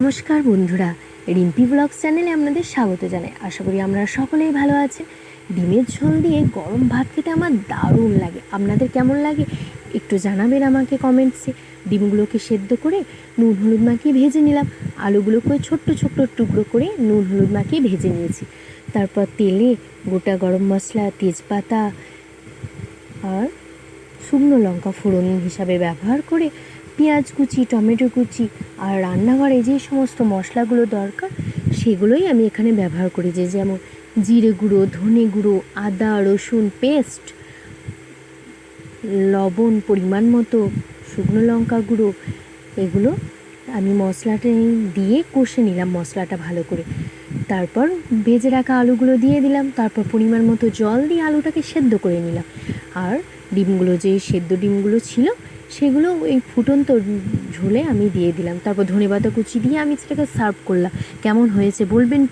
নমস্কার বন্ধুরা, রিম্পি ব্লগস চ্যানেলে আপনাদের স্বাগত জানাই। আশা করি আপনারা সকলেই ভালো আছেন ডিমের ঝোল দিয়ে গরম ভাত খেতে আমার দারুণ লাগে। আপনাদের কেমন লাগে একটু জানাবেন আমাকে কমেন্টসে। ডিমগুলোকে সেদ্ধ করে নুন হলুদ মাখিয়ে ভেজে নিলাম। আলুগুলোকে ছোট্ট ছোট্ট টুকরো করে নুন হলুদ মাখিয়ে ভেজে নিয়েছি। তারপর তেলে গোটা গরম মশলা, তেজপাতা আর শুকনো লঙ্কা ফোড়ন হিসাবে ব্যবহার করে পেঁয়াজ কুচি, টমেটো কুচি আর রান্নাঘরে যে সমস্ত মশলাগুলো দরকার, সেগুলোই আমি এখানে ব্যবহার করি। যে যেমন জিরে গুঁড়ো, ধনে গুঁড়ো, আদা, রসুন পেস্ট, লবণ পরিমাণ মতো, শুকনো লঙ্কা গুঁড়ো, এগুলো আমি মশলাটা দিয়ে কষে নিলাম মশলাটা ভালো করে। তারপর ভেজে রাখা আলুগুলো দিয়ে দিলাম, তারপর পরিমাণ মতো জল দিয়ে আলুটাকে সেদ্ধ করে নিলাম। আর ডিমগুলো, যে সেদ্ধ ডিমগুলো ছিল সেগুলো এই ফুটন্ত ঝোলে আমি দিয়ে দিলাম। তারপর ধনেপাতা কুচি দিয়ে আমি সেটাকে সার্ভ করলাম। কেমন হয়েছে বলবেন